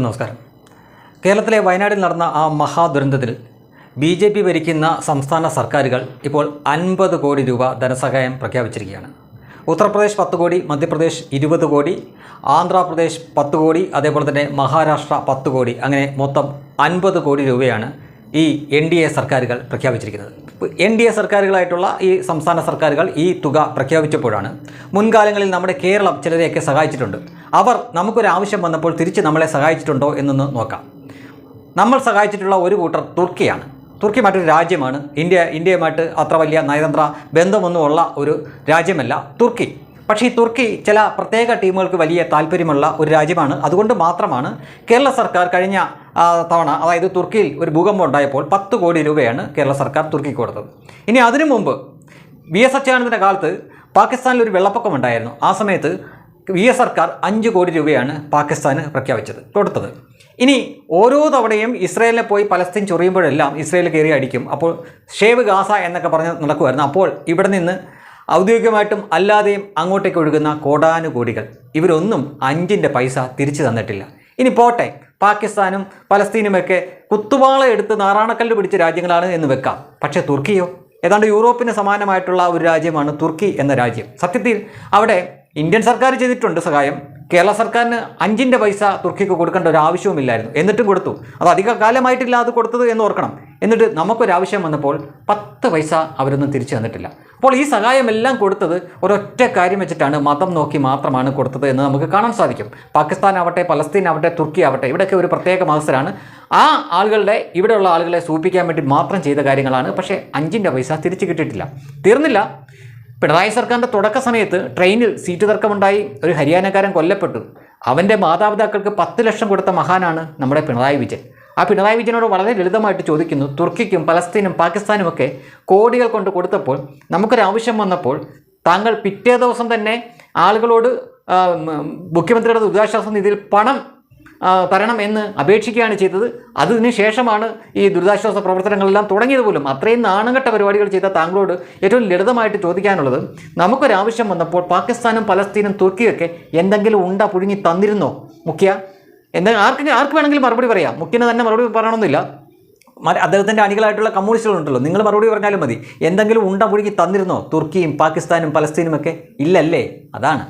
നമസ്കാരം. കേരളത്തിലെ വയനാട്ടിൽ നടന്ന ആ മഹാദുരന്തത്തിൽ ബി ജെ പി ഭരിക്കുന്ന സംസ്ഥാന സർക്കാരുകൾ ഇപ്പോൾ അൻപത് കോടി രൂപ ധനസഹായം പ്രഖ്യാപിച്ചിരിക്കുകയാണ്. ഉത്തർപ്രദേശ് പത്ത് കോടി മധ്യപ്രദേശ് ഇരുപത് കോടി ആന്ധ്രാപ്രദേശ് പത്ത് കോടി അതേപോലെ തന്നെ മഹാരാഷ്ട്ര പത്ത് കോടി അങ്ങനെ മൊത്തം അൻപത് കോടി രൂപയാണ് ഈ എൻ ഡി എ സർക്കാരുകൾ പ്രഖ്യാപിച്ചിരിക്കുന്നത്. എൻ ഡി എ സർക്കാരുകളായിട്ടുള്ള ഈ സംസ്ഥാന സർക്കാരുകൾ ഈ തുക പ്രഖ്യാപിച്ചപ്പോഴാണ് മുൻകാലങ്ങളിൽ നമ്മുടെ കേരളം ചിലരെയൊക്കെ സഹായിച്ചിട്ടുണ്ട്. അവർ നമുക്കൊരാവശ്യം വന്നപ്പോൾ തിരിച്ച് നമ്മളെ സഹായിച്ചിട്ടുണ്ടോ എന്നൊന്ന് നോക്കാം. നമ്മൾ സഹായിച്ചിട്ടുള്ള ഒരു കൂട്ടർ തുർക്കിയാണ്. തുർക്കി മറ്റൊരു രാജ്യമാണ്. ഇന്ത്യ ഇന്ത്യയുമായിട്ട് അത്ര വലിയ നയതന്ത്ര ബന്ധമൊന്നുമുള്ള ഒരു രാജ്യമല്ല തുർക്കി. പക്ഷേ ഈ തുർക്കി ചില പ്രത്യേക ടീമുകൾക്ക് വലിയ താല്പര്യമുള്ള ഒരു രാജ്യമാണ്. അതുകൊണ്ട് മാത്രമാണ് കേരള സർക്കാർ കഴിഞ്ഞ തവണ അതായത് തുർക്കിയിൽ ഒരു ഭൂകമ്പം ഉണ്ടായപ്പോൾ പത്ത് കോടി രൂപയാണ് കേരള സർക്കാർ തുർക്കിക്ക് കൊടുത്തത്. ഇനി അതിനു മുമ്പ് വി എസ് അച്യുതാനന്ദന്റെ കാലത്ത് പാകിസ്ഥാനിൽ ഒരു വെള്ളപ്പൊക്കം ഉണ്ടായിരുന്നു. ആ സമയത്ത് വി എസ് സർക്കാർ അഞ്ച് കോടി രൂപയാണ് പാകിസ്ഥാന് പ്രഖ്യാപിച്ചത് കൊടുത്തത്. ഇനി ഓരോ തവണയും ഇസ്രയേലിനെ പോയി പലസ്തീൻ ചൊറിയുമ്പോഴെല്ലാം ഇസ്രയേൽ കയറി അടിക്കും. അപ്പോൾ ഷേവ് ഗാസ എന്നൊക്കെ പറഞ്ഞ് നടക്കുമായിരുന്നു അപ്പോൾ ഇവിടെ നിന്ന് ഔദ്യോഗികമായിട്ടും അല്ലാതെയും അങ്ങോട്ടേക്ക് ഒഴുകുന്ന കോടാനുകോടികൾ. ഇവരൊന്നും അഞ്ചിന്റെ പൈസ തിരിച്ചു തന്നിട്ടില്ല. ഇനി പോട്ടെ പാകിസ്ഥാനും പലസ്തീനുമൊക്കെ കുത്തുവാള എടുത്ത് നാറാണക്കല്ല് പിടിച്ച രാജ്യങ്ങളാണ് എന്ന് വെക്കാം. പക്ഷേ തുർക്കിയോ? ഏതാണ്ട് യൂറോപ്പിന് സമാനമായിട്ടുള്ള ഒരു രാജ്യമാണ് തുർക്കി എന്ന രാജ്യം. സത്യത്തിൽ അവിടെ ഇന്ത്യൻ സർക്കാർ ചെയ്തിട്ടുണ്ട് സഹായം. കേരള സർക്കാരിന് അഞ്ചിന്റെ പൈസ തുർക്കിക്ക് കൊടുക്കേണ്ട ഒരു ആവശ്യവുമില്ലായിരുന്നു. എന്നിട്ടും കൊടുത്തു. അത് അധിക കാലമായിട്ടില്ല അത് കൊടുത്തത് എന്ന് ഓർക്കണം. എന്നിട്ട് നമുക്കൊരാവശ്യം വന്നപ്പോൾ പത്ത് പൈസ അവരൊന്നും തിരിച്ചു തന്നിട്ടില്ല. അപ്പോൾ ഈ സഹായമെല്ലാം കൊടുത്തത് ഒരൊറ്റ കാര്യം വെച്ചിട്ടാണ് മതം നോക്കി മാത്രമാണ് കൊടുത്തത് എന്ന് നമുക്ക് കാണാൻ സാധിക്കും. പാകിസ്ഥാൻ ആവട്ടെ പലസ്തീൻ ആവട്ടെ തുർക്കി ആവട്ടെ ഇവിടെയൊക്കെ ഒരു പ്രത്യേക മത്സരമാണ് ആ ആളുകളുടെ ഇവിടെയുള്ള ആളുകളെ സൂപ്പിക്കാൻ വേണ്ടി മാത്രം ചെയ്ത കാര്യങ്ങളാണ്. പക്ഷേ അഞ്ചിന്റെ പൈസ തിരിച്ചു കിട്ടിയിട്ടില്ല. തീർന്നില്ല. പിണറായി സർക്കാരിന്റെ തുടക്ക സമയത്ത് ട്രെയിനിൽ സീറ്റ് തർക്കമുണ്ടായി. ഒരു ഹരിയാനക്കാരൻ കൊല്ലപ്പെട്ടു. അവന്റെ മാതാപിതാക്കൾക്ക് പത്ത് ലക്ഷം കൊടുത്ത മഹാനാണ് നമ്മുടെ പിണറായി വിജയൻ. ആ പിണറായി വിജയനോട് വളരെ ലളിതമായിട്ട് ചോദിക്കുന്നു തുർക്കിക്കും പലസ്തീനും പാകിസ്ഥാനുമൊക്കെ കോടികൾ കൊണ്ട് കൊടുത്തപ്പോൾ നമുക്കൊരാവശ്യം വന്നപ്പോൾ താങ്കൾ പിറ്റേ ദിവസം തന്നെ ആളുകളോട് മുഖ്യമന്ത്രിയുടെ ദുരിതാശ്വാസ നിധിയിൽ പണം തരണം എന്ന് അപേക്ഷിക്കുകയാണ് ചെയ്തത്. അതിന് ശേഷമാണ് ഈ ദുരിതാശ്വാസ പ്രവർത്തനങ്ങളെല്ലാം തുടങ്ങിയത് പോലും. അത്രയും നാണംകെട്ട പരിപാടികൾ ചെയ്ത താങ്കളോട് ഏറ്റവും ലളിതമായിട്ട് ചോദിക്കാനുള്ളത് നമുക്കൊരാവശ്യം വന്നപ്പോൾ പാകിസ്ഥാനും പലസ്തീനും തുർക്കിയൊക്കെ എന്തെങ്കിലും ഉണ്ട പുഴുങ്ങി തന്നിരുന്നോ? മുഖ്യ എന്താ ആർക്ക് ആർക്ക് വേണമെങ്കിലും മറുപടി പറയാം. മുഖ്യന് തന്നെ മറുപടി പറയണമെന്നില്ല അദ്ദേഹത്തിന്റെ അണികളായിട്ടുള്ള കമ്മ്യൂണിസ്റ്റുകളുണ്ടല്ലോ നിങ്ങൾ മറുപടി പറഞ്ഞാലും മതി. എന്തെങ്കിലും ഉണ്ട പുഴുങ്ങി തന്നിരുന്നോ? തുർക്കിയും പാകിസ്ഥാനും പലസ്തീനുമൊക്കെ ഇല്ലല്ലേ? അതാണ്.